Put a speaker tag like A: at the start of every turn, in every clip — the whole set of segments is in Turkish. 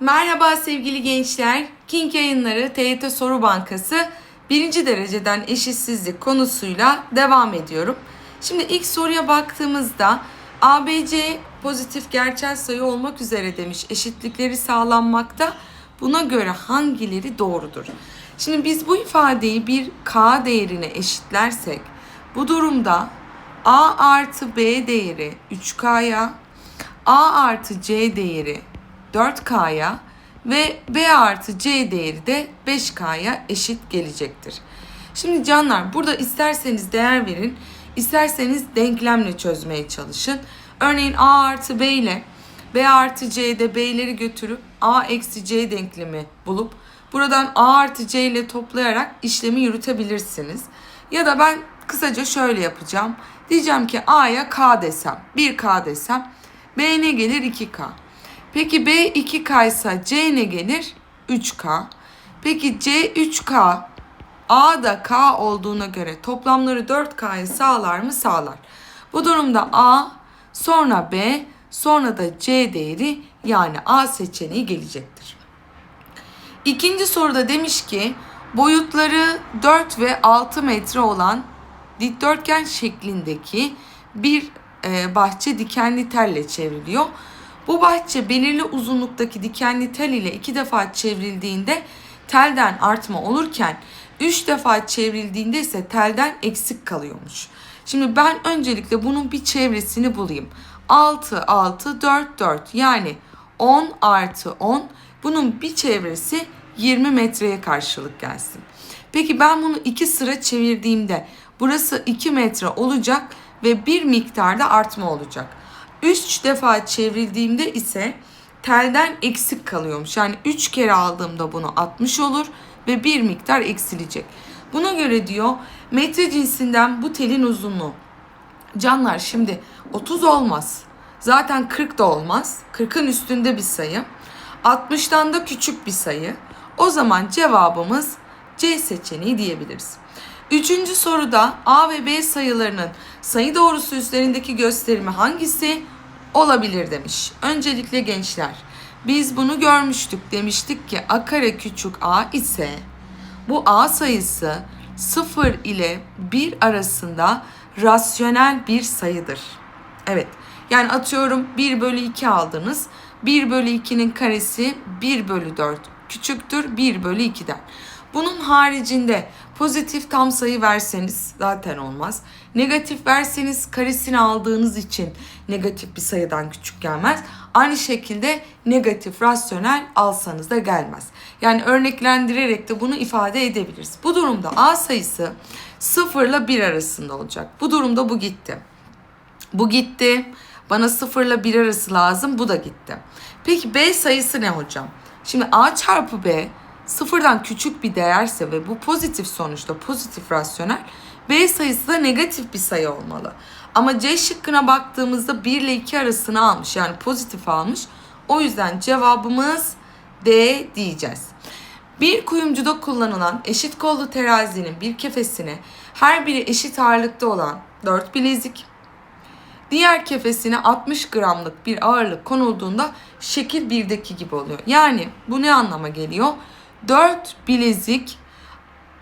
A: Merhaba sevgili gençler. King yayınları TYT Soru Bankası birinci dereceden eşitsizlik konusuyla devam ediyorum. Şimdi ilk soruya baktığımızda ABC pozitif gerçel sayı olmak üzere demiş eşitlikleri sağlanmakta. Buna göre hangileri doğrudur? Şimdi biz bu ifadeyi bir k değerine eşitlersek bu durumda a artı b değeri 3k'ya a artı c değeri 4K'ya ve B artı C değeri de 5K'ya eşit gelecektir. Şimdi canlar burada isterseniz değer verin, isterseniz denklemle çözmeye çalışın. Örneğin A artı B ile B artı C'de B'leri götürüp A eksi C denklemi bulup buradan A artı C ile toplayarak işlemi yürütebilirsiniz. Ya da ben kısaca şöyle yapacağım. Diyeceğim ki A'ya K desem, 1K desem B ne gelir 2K. Peki B 2K ise C ne gelir? 3K. Peki C 3K A da K olduğuna göre toplamları 4K'yı sağlar mı? Sağlar. Bu durumda A sonra B sonra da C değeri yani A seçeneği gelecektir. İkinci soruda demiş ki boyutları 4 ve 6 metre olan dikdörtgen şeklindeki bir e, bahçe dikenli telle çevriliyor. Bu bahçe belirli uzunluktaki dikenli tel ile iki defa çevrildiğinde telden artma olurken üç defa çevrildiğinde ise telden eksik kalıyormuş. Şimdi ben öncelikle bunun bir çevresini bulayım. 6, 6, 4, 4 yani 10 artı 10 bunun bir çevresi 20 metreye karşılık gelsin. Peki ben bunu iki sıra çevirdiğimde burası 2 metre olacak ve bir miktarda artma olacak. 3 defa çevrildiğimde ise telden eksik kalıyormuş. Yani 3 kere aldığımda bunu 60 olur ve bir miktar eksilecek. Buna göre diyor metre cinsinden bu telin uzunluğu. Canlar şimdi 30 olmaz. Zaten 40 da olmaz. 40'ın üstünde bir sayı. 60'tan da küçük bir sayı. O zaman cevabımız C seçeneği diyebiliriz. Üçüncü soruda A ve B sayılarının sayı doğrusu üzerindeki gösterimi hangisi olabilir demiş. Öncelikle gençler biz bunu görmüştük demiştik ki a kare küçük a ise bu a sayısı 0 ile 1 arasında rasyonel bir sayıdır. Evet yani atıyorum 1 bölü 2 aldınız. 1 bölü 2'nin karesi 1 bölü 4 küçüktür 1 bölü 2'den. Bunun haricinde pozitif tam sayı verseniz zaten olmaz. Negatif verseniz karesini aldığınız için negatif bir sayıdan küçük gelmez. Aynı şekilde negatif rasyonel alsanız da gelmez. Yani örneklendirerek de bunu ifade edebiliriz. Bu durumda A sayısı 0 ile 1 arasında olacak. Bu durumda bu gitti. Bu gitti. Bana 0 ile 1 arası lazım. Bu da gitti. Peki B sayısı ne hocam? Şimdi A çarpı B sıfırdan küçük bir değerse ve bu pozitif sonuçta pozitif rasyonel B sayısı da negatif bir sayı olmalı. Ama C şıkkına baktığımızda 1 ile 2 arasını almış yani pozitif almış. O yüzden cevabımız D diyeceğiz. Bir kuyumcuda kullanılan eşit kollu terazinin bir kefesine her biri eşit ağırlıkta olan 4 bilezik, diğer kefesine 60 gramlık bir ağırlık konulduğunda şekil 1'deki gibi oluyor. Yani bu ne anlama geliyor? 4 bilezik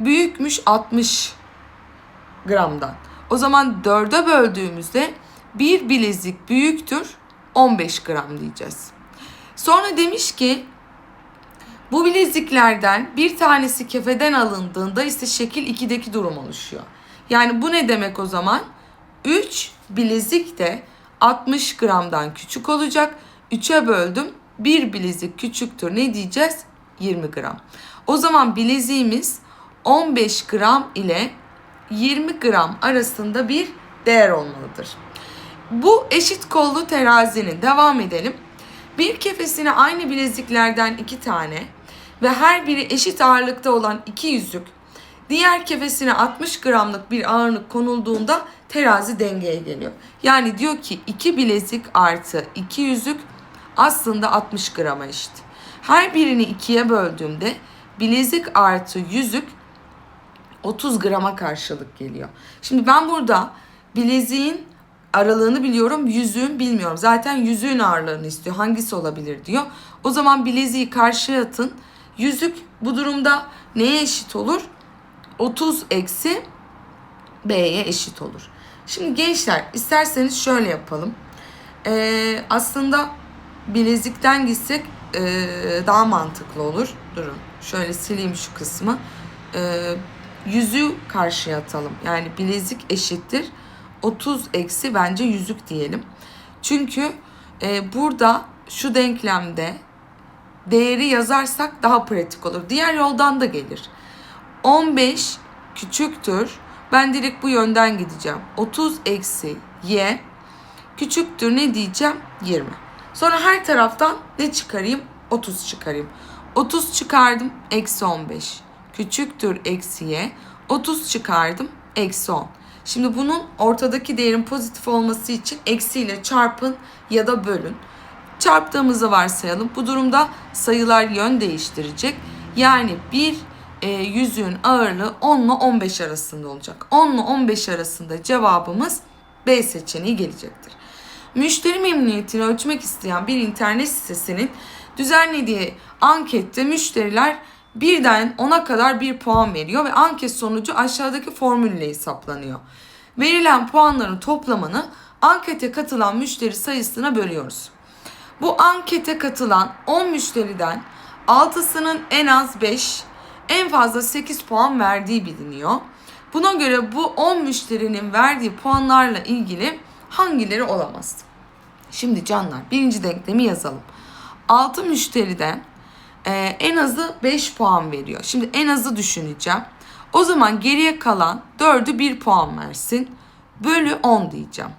A: büyükmüş 60 gramdan. O zaman 4'e böldüğümüzde bir bilezik büyüktür 15 gram diyeceğiz. Sonra demiş ki bu bileziklerden bir tanesi kefeden alındığında ise şekil 2'deki durum oluşuyor. Yani bu ne demek o zaman? 3 bilezik de 60 gramdan küçük olacak. 3'e böldüm. Bir bilezik küçüktür. Ne diyeceğiz? 20 gram. O zaman bileziğimiz 15 gram ile 20 gram arasında bir değer olmalıdır. Bu eşit kollu terazinin devam edelim. Bir kefesine aynı bileziklerden iki tane ve her biri eşit ağırlıkta olan iki yüzük diğer kefesine 60 gramlık bir ağırlık konulduğunda terazi dengeye geliyor. Yani diyor ki iki bilezik artı iki yüzük aslında 60 grama eşit. Her birini ikiye böldüğümde bilezik artı yüzük 30 grama karşılık geliyor. Şimdi ben burada bileziğin aralığını biliyorum, yüzüğün bilmiyorum. Zaten yüzüğün ağırlığını istiyor. Hangisi olabilir diyor. O zaman bileziği karşıya atın. Yüzük bu durumda neye eşit olur? 30 eksi B'ye eşit olur. Şimdi gençler isterseniz şöyle yapalım. Ee, aslında bilezikten gitsek ee, daha mantıklı olur. Durun şöyle sileyim şu kısmı. Ee, yüzüğü karşıya atalım. Yani bilezik eşittir. 30 eksi bence yüzük diyelim. Çünkü e, burada şu denklemde değeri yazarsak daha pratik olur. Diğer yoldan da gelir. 15 küçüktür. Ben direkt bu yönden gideceğim. 30 eksi y küçüktür ne diyeceğim? 20. Sonra her taraftan ne çıkarayım? 30 çıkarayım. 30 çıkardım eksi 15. Küçüktür eksi y. 30 çıkardım eksi 10. Şimdi bunun ortadaki değerin pozitif olması için eksiyle çarpın ya da bölün. Çarptığımızı varsayalım. Bu durumda sayılar yön değiştirecek. Yani bir e, yüzüğün ağırlığı 10 ile 15 arasında olacak. 10 ile 15 arasında cevabımız B seçeneği gelecektir. Müşteri memnuniyetini ölçmek isteyen bir internet sitesinin düzenlediği ankette müşteriler birden 10'a kadar bir puan veriyor ve anket sonucu aşağıdaki formülle hesaplanıyor. Verilen puanların toplamını ankete katılan müşteri sayısına bölüyoruz. Bu ankete katılan 10 müşteriden 6'sının en az 5, en fazla 8 puan verdiği biliniyor. Buna göre bu 10 müşterinin verdiği puanlarla ilgili hangileri olamaz? Şimdi canlar birinci denklemi yazalım. 6 müşteriden e, en azı 5 puan veriyor. Şimdi en azı düşüneceğim. O zaman geriye kalan 4'ü 1 puan versin. Bölü 10 diyeceğim.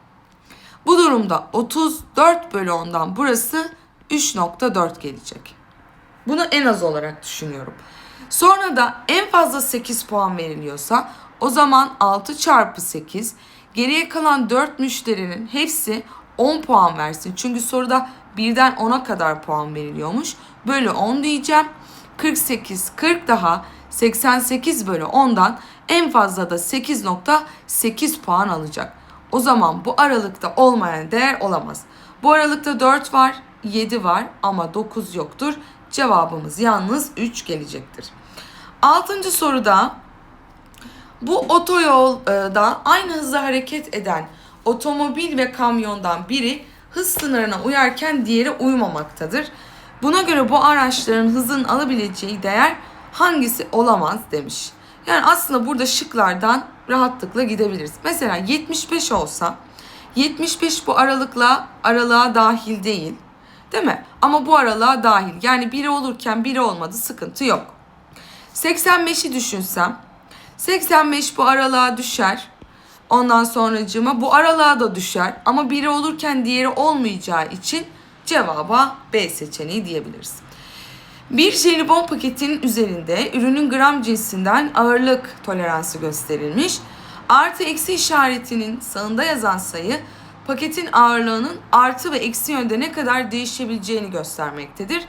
A: Bu durumda 34 bölü 10'dan burası 3.4 gelecek. Bunu en az olarak düşünüyorum. Sonra da en fazla 8 puan veriliyorsa o zaman 6 çarpı 8 geriye kalan 4 müşterinin hepsi 10 puan versin. Çünkü soruda birden 10'a kadar puan veriliyormuş. Bölü 10 diyeceğim. 48, 40 daha 88 bölü 10'dan en fazla da 8.8 puan alacak. O zaman bu aralıkta olmayan değer olamaz. Bu aralıkta 4 var, 7 var ama 9 yoktur. Cevabımız yalnız 3 gelecektir. Altıncı soruda bu otoyolda aynı hızla hareket eden otomobil ve kamyondan biri hız sınırına uyarken diğeri uymamaktadır. Buna göre bu araçların hızın alabileceği değer hangisi olamaz demiş. Yani aslında burada şıklardan rahatlıkla gidebiliriz. Mesela 75 olsa 75 bu aralıkla aralığa dahil değil. Değil mi? Ama bu aralığa dahil. Yani biri olurken biri olmadı sıkıntı yok. 85'i düşünsem 85 bu aralığa düşer. Ondan sonracığıma bu aralığa da düşer. Ama biri olurken diğeri olmayacağı için cevaba B seçeneği diyebiliriz. Bir jelibon paketinin üzerinde ürünün gram cinsinden ağırlık toleransı gösterilmiş. Artı eksi işaretinin sağında yazan sayı paketin ağırlığının artı ve eksi yönde ne kadar değişebileceğini göstermektedir.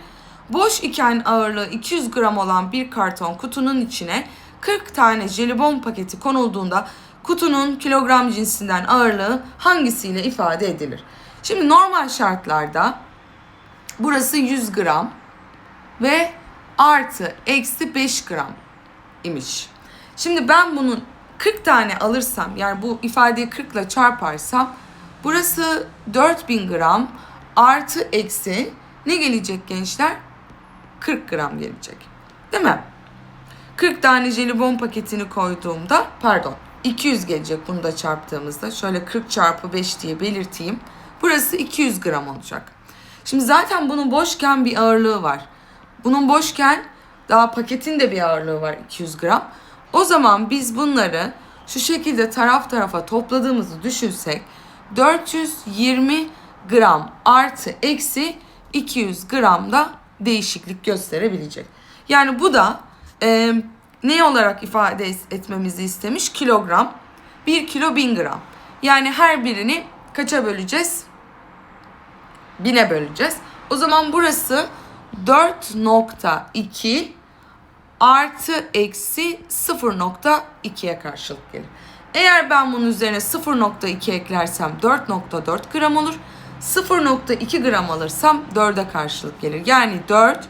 A: Boş iken ağırlığı 200 gram olan bir karton kutunun içine 40 tane jelibon paketi konulduğunda kutunun kilogram cinsinden ağırlığı hangisiyle ifade edilir? Şimdi normal şartlarda burası 100 gram ve artı eksi 5 gram imiş. Şimdi ben bunun 40 tane alırsam yani bu ifadeyi 40 ile çarparsam burası 4000 gram artı eksi ne gelecek gençler? 40 gram gelecek. Değil mi? 40 tane jelibon paketini koyduğumda pardon 200 gelecek bunu da çarptığımızda. Şöyle 40 çarpı 5 diye belirteyim. Burası 200 gram olacak. Şimdi zaten bunun boşken bir ağırlığı var. Bunun boşken daha paketin de bir ağırlığı var 200 gram. O zaman biz bunları şu şekilde taraf tarafa topladığımızı düşünsek 420 gram artı eksi 200 gramda değişiklik gösterebilecek. Yani bu da e, ne olarak ifade etmemizi istemiş? Kilogram. 1 kilo 1000 gram. Yani her birini kaça böleceğiz? 1000'e böleceğiz. O zaman burası 4.2 artı eksi 0.2'ye karşılık gelir. Eğer ben bunun üzerine 0.2 eklersem 4.4 gram olur. 0.2 gram alırsam 4'e karşılık gelir. Yani 4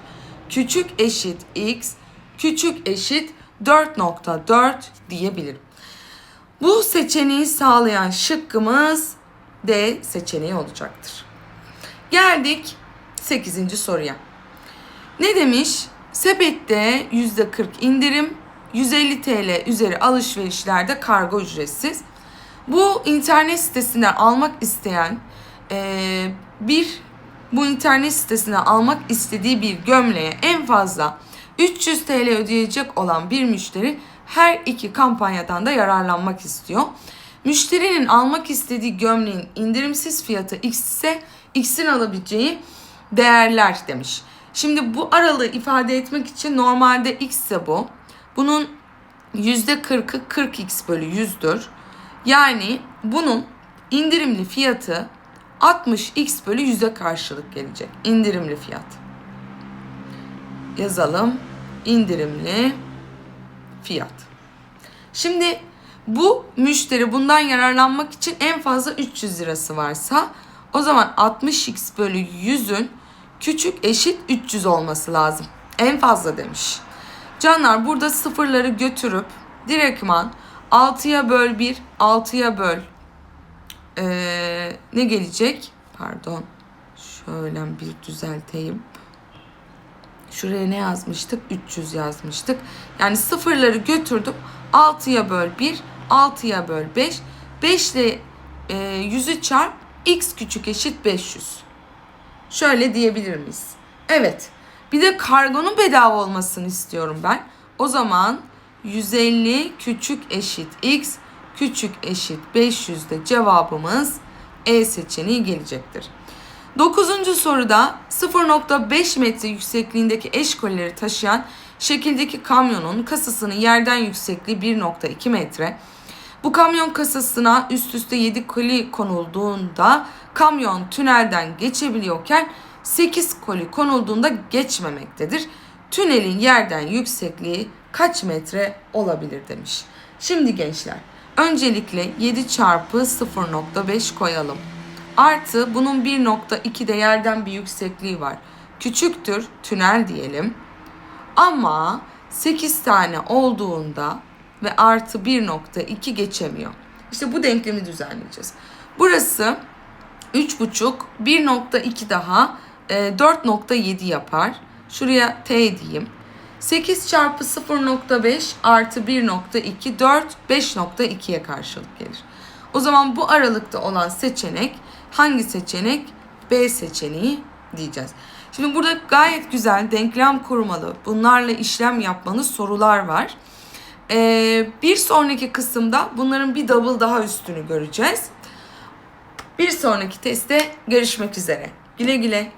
A: küçük eşit x küçük eşit 4.4 diyebilirim. Bu seçeneği sağlayan şıkkımız D seçeneği olacaktır. Geldik 8. soruya. Ne demiş? Sepette %40 indirim, 150 TL üzeri alışverişlerde kargo ücretsiz. Bu internet sitesinden almak isteyen eee, bir bu internet sitesine almak istediği bir gömleğe en fazla 300 TL ödeyecek olan bir müşteri her iki kampanyadan da yararlanmak istiyor. Müşterinin almak istediği gömleğin indirimsiz fiyatı X ise X'in alabileceği değerler demiş. Şimdi bu aralığı ifade etmek için normalde X ise bu. Bunun %40'ı 40X bölü 100'dür. Yani bunun indirimli fiyatı 60X bölü 100'e karşılık gelecek. İndirimli fiyat. Yazalım. İndirimli fiyat. Şimdi bu müşteri bundan yararlanmak için en fazla 300 lirası varsa o zaman 60x bölü 100'ün küçük eşit 300 olması lazım. En fazla demiş. Canlar burada sıfırları götürüp direktman 6'ya böl 1, 6'ya böl ee, ne gelecek? Pardon. Şöyle bir düzelteyim. Şuraya ne yazmıştık? 300 yazmıştık. Yani sıfırları götürdüm. 6'ya böl 1, 6'ya böl 5. 5 ile e, 100'ü çarp x küçük eşit 500. Şöyle diyebilir miyiz? Evet. Bir de kargonun bedava olmasını istiyorum ben. O zaman 150 küçük eşit x küçük eşit 500'de cevabımız E seçeneği gelecektir. Dokuzuncu soruda 0.5 metre yüksekliğindeki eşkolleri taşıyan şekildeki kamyonun kasasının yerden yüksekliği 1.2 metre. Bu kamyon kasasına üst üste 7 koli konulduğunda kamyon tünelden geçebiliyorken 8 koli konulduğunda geçmemektedir. Tünelin yerden yüksekliği kaç metre olabilir demiş. Şimdi gençler öncelikle 7 çarpı 0.5 koyalım. Artı bunun 1.2 de yerden bir yüksekliği var. Küçüktür tünel diyelim. Ama 8 tane olduğunda ve artı 1.2 geçemiyor. İşte bu denklemi düzenleyeceğiz. Burası 3.5 1.2 daha e, 4.7 yapar. Şuraya t diyeyim. 8 çarpı 0.5 artı 1.2 4 5.2'ye karşılık gelir. O zaman bu aralıkta olan seçenek hangi seçenek? B seçeneği diyeceğiz. Şimdi burada gayet güzel denklem kurmalı bunlarla işlem yapmanız sorular var. Ee, bir sonraki kısımda bunların bir double daha üstünü göreceğiz. Bir sonraki testte görüşmek üzere. Güle güle.